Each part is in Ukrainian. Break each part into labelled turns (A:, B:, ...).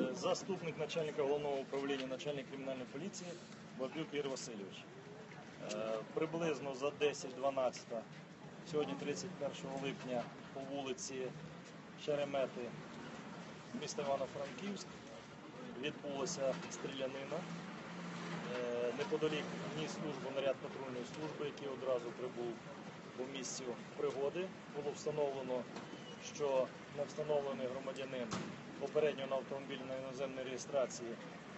A: Заступник начальника головного управління начальник кримінальної поліції Бабюк Ігор Васильович. Е, Приблизно за 10-12, сьогодні 31 липня по вулиці Шеремети міста Івано-Франківськ відбулася стрілянина. Е, Неподалік ніс службу наряд патрульної служби, який одразу прибув до місця пригоди. Було встановлено, що невстановлений громадянин попередньо на автомобілі на іноземній реєстрації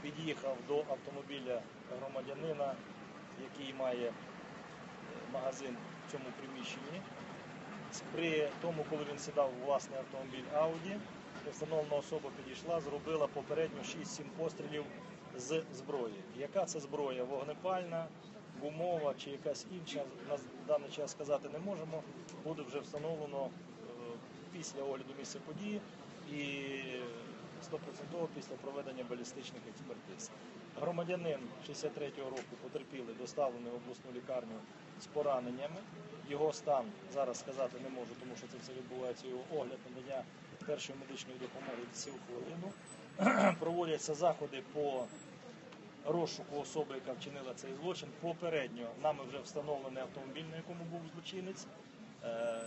A: під'їхав до автомобіля громадянина, який має е, магазин в цьому приміщенні. При тому, коли він сідав у власний автомобіль Ауді, встановлена особа підійшла, зробила попередньо 6-7 пострілів з зброї. Яка це зброя? Вогнепальна, гумова чи якась інша, на даний час сказати не можемо. Буде вже встановлено після огляду місця події і 100% після проведення балістичних експертиз. Громадянин 63-го року потерпілий, доставлений в обласну лікарню з пораненнями. Його стан зараз сказати не можу, тому що це все відбувається його огляд надання першої медичної допомоги цю хвилину. Проводяться заходи по розшуку особи, яка вчинила цей злочин. Попередньо нами вже встановлений автомобіль, на якому був злочинець. Е,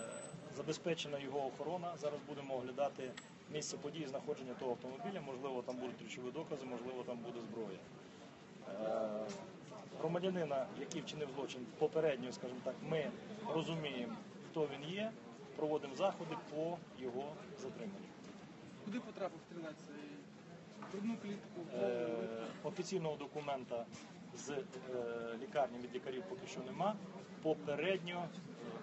A: Забезпечена його охорона. Зараз будемо оглядати місце події знаходження того автомобіля. Можливо, там будуть ключові докази, можливо, там буде зброя. Е, Громадянина, який вчинив злочин, попередньо, скажімо так, ми розуміємо, хто він є, проводимо заходи по його затриманню.
B: Куди потрапив стрілець? В Грудну клітку, в
A: Е,
B: голову?
A: офіційного документа з е, лікарні від лікарів поки що нема. Попередньо е,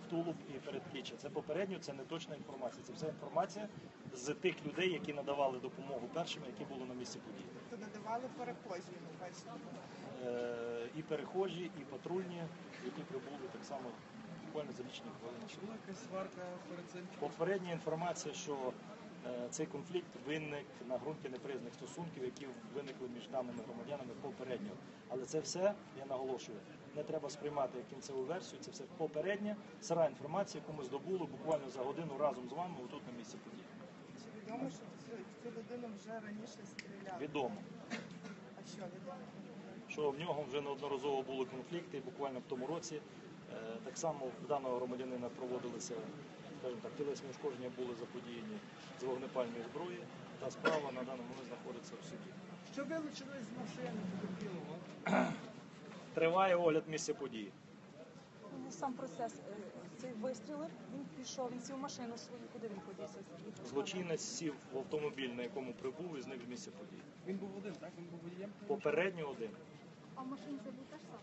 A: в тулуб і передпліччя. Це попередньо, це не точна інформація. Це вся інформація з тих людей, які надавали допомогу першими, які були на місці події.
C: То надавали перехожі.
A: Е, і перехожі, і патрульні, які прибули так само буквально за лічні хвилини.
B: Чи була якась сварка перед цим?
A: Попередня інформація, що е, цей конфлікт виник на ґрунті неприязних стосунків, які виникли між даними громадянами попередньо. Але це все, я наголошую, не треба сприймати як кінцеву версію. Це все попередня сира інформація, яку ми здобули буквально за годину разом з вами отут на місці події.
C: Чи відомо, що цю, людину вже раніше стріляли?
A: Відомо,
C: А що відомо?
A: що в нього вже неодноразово були конфлікти, буквально в тому році. Е, Так само в даного громадянина проводилися, скажімо так, тілесні ушкодження були заподіяні з вогнепальної зброї. Та справа на даний момент знаходиться в суді.
B: Що вилучили з машини потерпілого?
A: Триває огляд місця події.
D: Ну, Сам процес е, цей вистрілив, він пішов, він сів в машину свою, куди він подівся?
A: Злочинець сів в автомобіль, на якому прибув і зник з місця події.
B: Він був один, так? Він був водієм?
A: Попередньо один.
E: А в машині це був теж сам?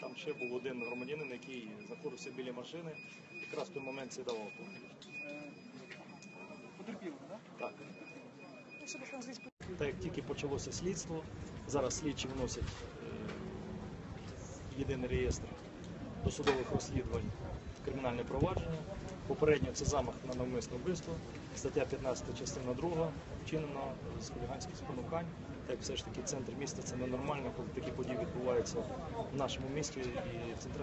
A: Там ще був один громадянин, який закурився біля машини, якраз в той момент сідав автомобіль.
B: Е, так?
A: Так.
D: Ну, звідси
A: Так як тільки почалося слідство, зараз слідчі вносять е, в єдиний реєстр досудових розслідувань кримінальне провадження. Попередньо це замах на навмисне вбивство, стаття 15 частина 2, вчинена з хуліганських спонукань. Так все ж таки центр міста це ненормально, коли такі події відбуваються в нашому місті і в центральному.